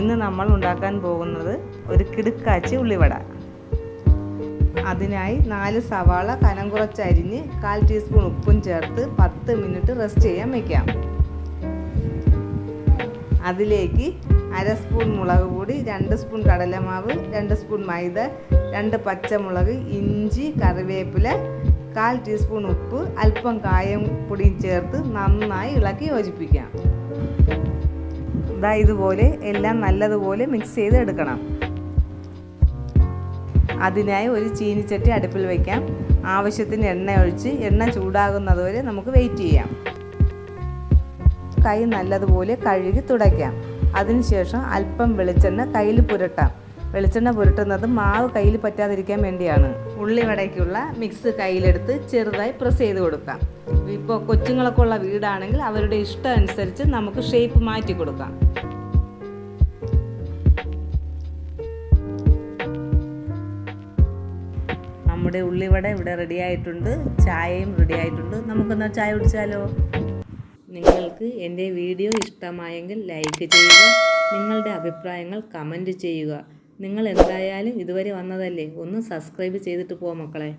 ഇന്ന് നമ്മൾ ഉണ്ടാക്കാൻ പോകുന്നത് ഒരു കിടുക്കാച്ചി ഉള്ളിവട. അതിനായി നാല് സവാള കനം കുറച്ചരിഞ്ഞ് കാൽ ടീസ്പൂൺ ഉപ്പും ചേർത്ത് പത്ത് മിനിറ്റ് റെസ്റ്റ് ചെയ്യാൻ വയ്ക്കാം അതിലേക്ക് അര സ്പൂൺ മുളക് പൊടി രണ്ട് സ്പൂൺ കടലമാവ് രണ്ട് സ്പൂൺ മൈദ രണ്ട് പച്ചമുളക് ഇഞ്ചി കറിവേപ്പില കാൽ ടീസ്പൂൺ ഉപ്പ് അല്പം കായം പൊടിയും ചേർത്ത് നന്നായി ഇളക്കി യോജിപ്പിക്കാം. ഇതാ ഇതുപോലെ എല്ലാം നല്ലതുപോലെ മിക്സ് ചെയ്ത് എടുക്കണം. അതിനായി ഒരു ചീനിച്ചട്ടി അടുപ്പിൽ വയ്ക്കാം ആവശ്യത്തിന് എണ്ണ ഒഴിച്ച് എണ്ണ ചൂടാകുന്നതുവരെ നമുക്ക് വെയിറ്റ് ചെയ്യാം. കൈ നല്ലതുപോലെ കഴുകി തുടയ്ക്കാം. അതിനുശേഷം അല്പം വെളിച്ചെണ്ണ കയ്യിൽ പുരട്ടാം. വെളിച്ചെണ്ണ പുരട്ടുന്നത് മാവ് കയ്യിൽ പറ്റാതിരിക്കാൻ വേണ്ടിയാണ്. ഉള്ളിവടയ്ക്കുള്ള മിക്സ് കയ്യിലെടുത്ത് ചെറുതായി പ്രസ് ചെയ്ത് കൊടുക്കാം. ഇപ്പോൾ കൊച്ചുങ്ങളൊക്കെ ഉള്ള വീടാണെങ്കിൽ അവരുടെ ഇഷ്ടം അനുസരിച്ച് നമുക്ക് ഷേപ്പ് മാറ്റി കൊടുക്കാം. നമ്മുടെ ഉള്ളിവട ഇവിടെ റെഡി ആയിട്ടുണ്ട്. ചായയും റെഡി ആയിട്ടുണ്ട്. നമുക്കെന്നാൽ ചായ കുടിച്ചാലോ? നിങ്ങൾക്ക് എന്റെ വീഡിയോ ഇഷ്ടമായെങ്കിൽ ലൈക്ക് ചെയ്യുക. നിങ്ങളുടെ അഭിപ്രായങ്ങൾ കമന്റ് ചെയ്യുക. നിങ്ങൾ എന്തായാലും ഇതുവരെ വന്നതല്ലേ? ഒന്ന് സബ്സ്ക്രൈബ് ചെയ്തിട്ട് പോ മക്കളെ.